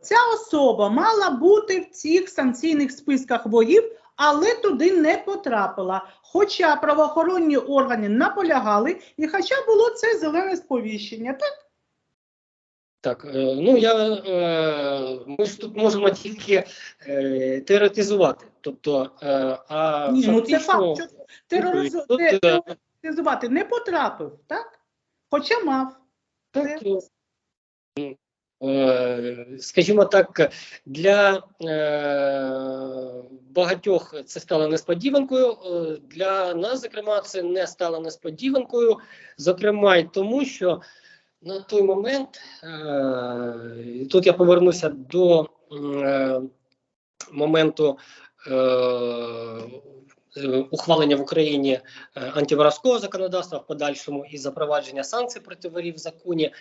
ця особа мала бути в цих санкційних списках ворів, але туди не потрапила. Хоча правоохоронні органи наполягали, і хоча було це зелене сповіщення. Так, Так, е, ну я е, ми ж тут можемо тільки е, теоретизувати. Тобто, а ні, ну це факт, що тероризу... тут, те- тероризувати не потрапив, так? Хоча мав. Так, е, е, скажімо так, для е, багатьох це стало несподіванкою. е, Для нас, зокрема, це не стало несподіванкою. Зокрема, й тому, що на той момент е, тут я повернуся до е, моменту. Е, е, Ухвалення в Україні антиворозкового законодавства в подальшому і запровадження санкцій проти ворів в законі.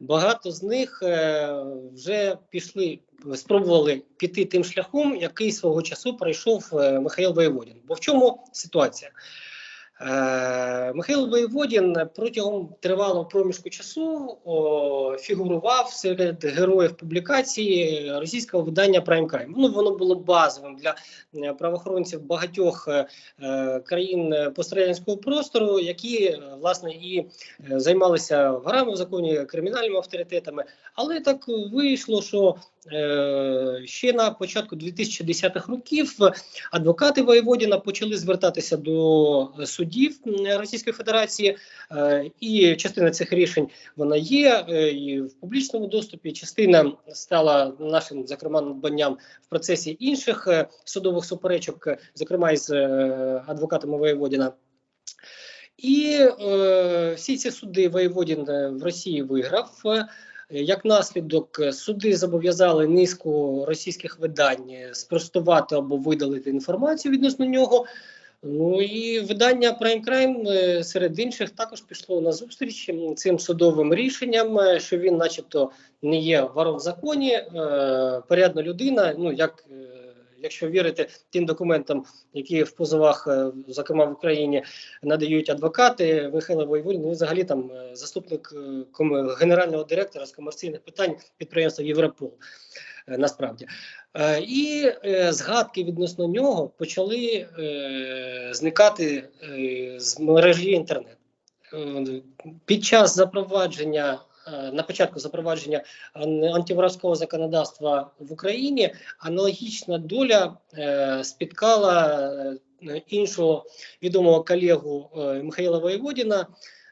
Багато з них е, вже пішли, спробували піти тим шляхом, який свого часу пройшов е, Михайло Воєводін. Бо в чому ситуація? Е, Михайло Воєводін протягом тривалого проміжку часу фігурував серед героїв публікації російського видання Prime Crime. Ну воно було базовим для е, правоохоронців багатьох е, країн пострадянського простору, які власне і займалися ворами в законі кримінальними авторитетами. Але так вийшло, що ще на початку 2010-х років адвокати Воєводіна почали звертатися до судів Російської Федерації, е, і частина цих рішень вона є е, і в публічному доступі. Частина стала нашим, зокрема, надбанням в процесі інших е, судових суперечок, е, зокрема із е, адвокатами Воєводіна. І е, всі ці суди Воєводін е, в Росії виграв. Е, Як наслідок, е, суди зобов'язали низку російських видань е, спростувати або видалити інформацію відносно нього. Ну і видання Prime Crime серед інших також пішло на зустріч цим судовим рішенням, що він, начебто, не є вором в законі, порядна людина. Ну як якщо вірити тим документам, які в позовах, е, зокрема в Україні, надають адвокати Михайло Воєволін, ну, взагалі там е, заступник е, генерального директора з комерційних питань підприємства Європол. Насправді і згадки відносно нього почали зникати з мережі інтернет. Е, Під час запровадження на початку запровадження ан- антиворовського законодавства в Україні аналогічна доля е, спіткала е, іншого відомого колегу е, Михайла Воєводіна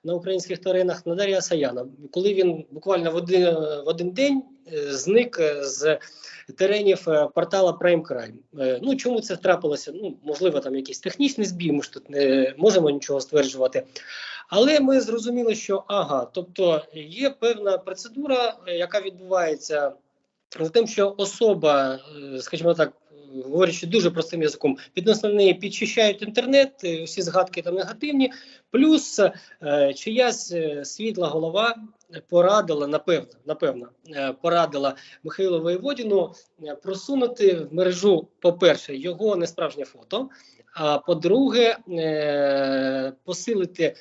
на українських теренах Надарія Саяна, коли він буквально в один, в один день е, зник е, з теренів е, портала Prime Crime. Ну чому це трапилося? Ну можливо, там якийсь технічний збій. Ми ж тут не можемо нічого стверджувати. Але ми зрозуміли, що ага, тобто є певна процедура, яка відбувається з тим, що особа, скажімо так, говорячи дуже простим язиком, відносно неї підчищають інтернет, е, всі згадки там негативні. Плюс е, чиясь е, світла голова порадила, напевно, напевно, порадила Михайлу Воєводіну просунути в мережу, по-перше, його несправжнє фото. А по-друге, посилити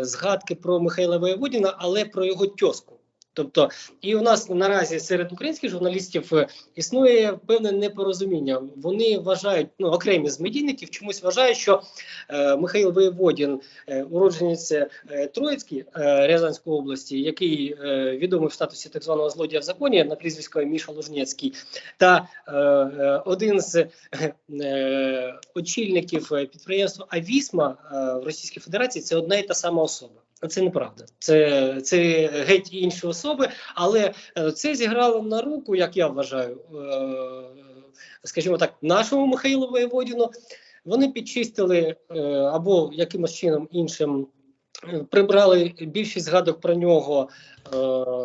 згадки про Михайла Воєводіна, але про його тьоску. Тобто, і у нас наразі серед українських журналістів е, існує певне непорозуміння. Вони вважають, ну окремі з медійників чомусь вважають, що е, Михайло Воєводін, е, уродженець е, Троїцький е, Рязанської області, який е, відомий в статусі так званого злодія в законі на прізвисько Міша Лужнецький, та е, е, один з е, очільників е, підприємства Авісма е, в Російській Федерації це одна і та сама особа. Це неправда, це, це геть інші особи, але е, це зіграло на руку, як я вважаю, е, скажімо так, нашому Михайлу Воєводіну. Вони підчистили е, або якимось чином іншим прибрали більшість згадок про нього е,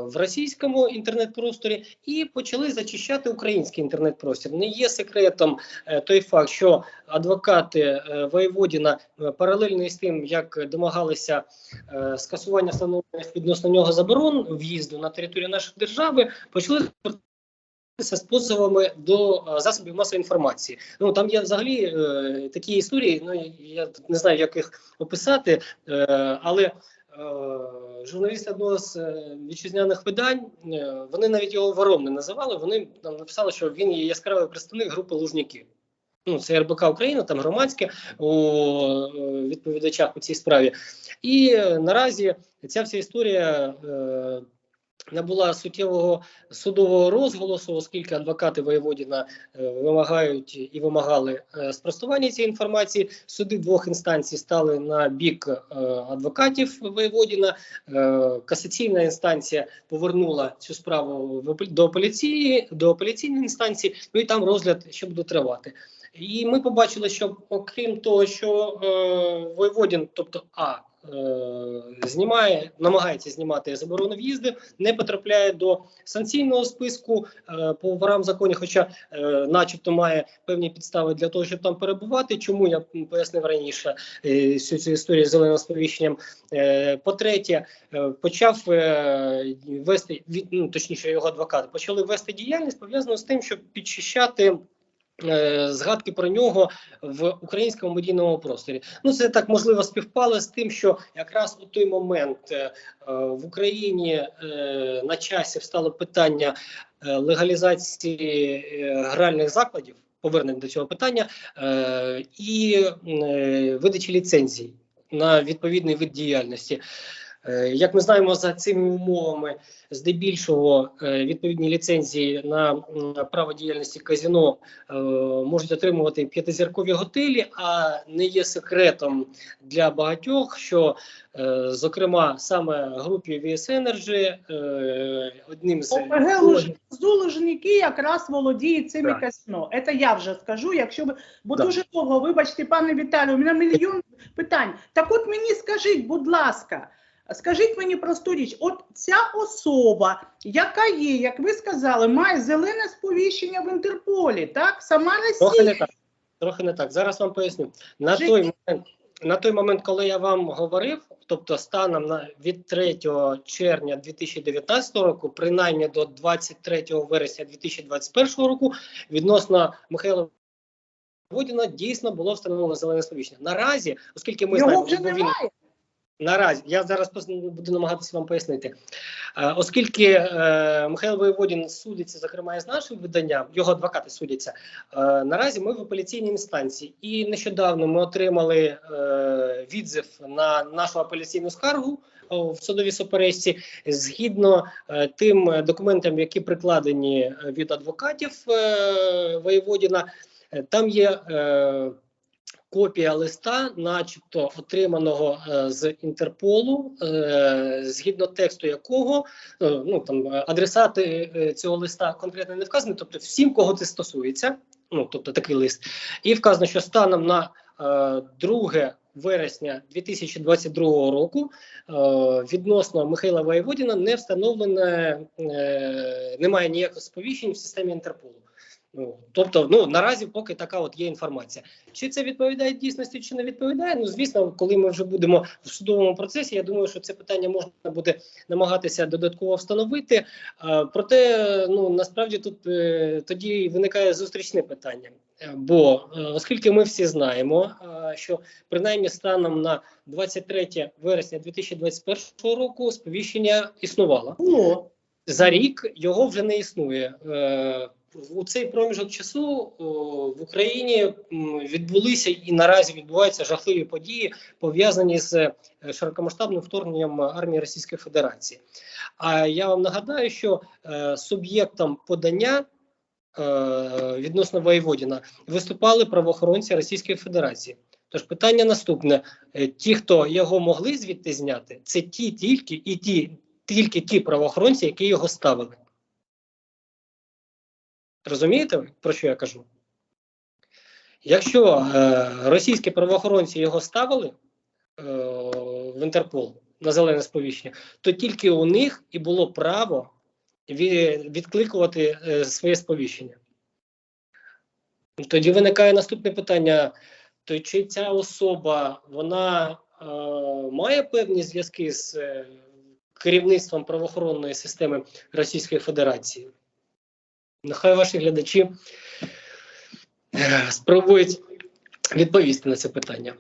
в російському інтернет-просторі і почали зачищати український інтернет-простір. Не є секретом е, той факт, що адвокати е, Воєводіна е, паралельно із тим, як домагалися скасування встановлених відносно нього заборон в'їзду на територію нашої держави, почали з позовами до е, засобів масової інформації. Ну там є взагалі е, такі історії. Ну я не знаю, як їх описати, е, але. журналісти одного з е, вітчизняних видань, е, вони навіть його вором не називали. Вони там написали, що він є яскравий представник групи Лужники. Ну, це РБК Україна, там громадське у е, відповідачах у цій справі. І е, наразі ця вся історія е, набула суттєвого судового розголосу, оскільки адвокати Воєводіна е, вимагають і вимагали е, спростування цієї інформації. Суди двох інстанцій стали на бік е, адвокатів Воєводіна. Касаційна інстанція повернула цю справу до апеляції, до апеляційної інстанції. Ну і там розгляд ще буде тривати. І ми побачили, що окрім того, що Воєводін, тобто А. е, Знімає, намагається знімати заборону в'їзду, не потрапляє до санкційного списку е, по ворам законі, хоча, е, начебто, має певні підстави для того, щоб там перебувати. Чому я пояснив раніше всю цю історію з зеленим сповіщенням? По-третє, е, почав вести ну, точніше, його адвокати почали вести діяльність пов'язану з тим, щоб підчищати. Е, Згадки про нього в українському медійному просторі. Ну це так можливо співпало з тим, що якраз у той момент е, в Україні е, на часі встало питання легалізації гральних закладів, повернення до цього питання, і видачі ліцензій на відповідний вид діяльності. Е, Як ми знаємо, за цими умовами, здебільшого е, відповідні ліцензії на право діяльності казино е, можуть отримувати п'ятизіркові готелі, а не є секретом для багатьох, що зокрема саме групі VS Energy одним з ОПГ Луж- Зулужники якраз володіють цими Так. казино. Це я вже скажу, якщо ви, бо Да. дуже довго, вибачте, пане Віталію, у мене мільйон питань. Так от мені скажіть, будь ласка, скажіть мені просту річ, от ця особа, яка є, як ви сказали, має зелене сповіщення в Інтерполі, так? Сама Трохи не так. Трохи не так. Зараз вам поясню. На той момент, на той момент, коли я вам говорив, тобто станом на від 3 червня 2019 року, принаймні до 23 вересня 2021 року, відносно Михайла Водіна дійсно було встановлено зелене сповіщення. Наразі, оскільки ми Його знаємо, вже він немає. Наразі я зараз буду намагатися вам пояснити, Е, оскільки е, Михайло Воєводін судиться, зокрема і з нашим виданням, його адвокати судяться. Е, наразі ми в апеляційній інстанції, і нещодавно ми отримали е, відзив на нашу апеляційну скаргу в судовій суперечці згідно е, тим е, документам, які прикладені е, від адвокатів е, Воєводіна. е, Там є е, копія листа, начебто отриманого е, з Інтерполу, е, згідно тексту якого е, ну там адресати цього листа конкретно не вказані, тобто всім, кого це стосується. Ну тобто такий лист, і вказано, що станом на е, 2 вересня 2022 року відносно Михайла Воєводіна не встановлене, немає ніяких сповіщень в системі Інтерполу. Ну, тобто, ну наразі поки така от є інформація. Чи це відповідає дійсності, чи не відповідає? Ну звісно, коли ми вже будемо в судовому процесі, я думаю, що це питання можна буде намагатися додатково встановити. Проте, ну насправді тут е, тоді виникає зустрічне питання. Е, Бо е, оскільки ми всі знаємо, е, що принаймні станом на 23 вересня 2021 року сповіщення існувало Було. за рік його вже не існує. У цей проміжок часу в Україні відбулися і наразі відбуваються жахливі події, пов'язані з е, широкомасштабним вторгненням армії Російської Федерації. А я вам нагадаю, що е, суб'єктом подання е, відносно Воєводіна виступали правоохоронці Російської Федерації. Тож питання наступне: Е, ті, хто його могли звідти зняти, це ті тільки і ті тільки ті правоохоронці, які його ставили. Розумієте, про що я кажу? Якщо е, російські правоохоронці його ставили е, в Інтерпол на зелене сповіщення, то тільки у них і було право ві- відкликувати е, своє сповіщення. Тоді виникає наступне питання: то чи ця особа вона е, має певні зв'язки з е, керівництвом правоохоронної системи Російської Федерації? Нехай ваші глядачі е, спробують відповісти на це питання.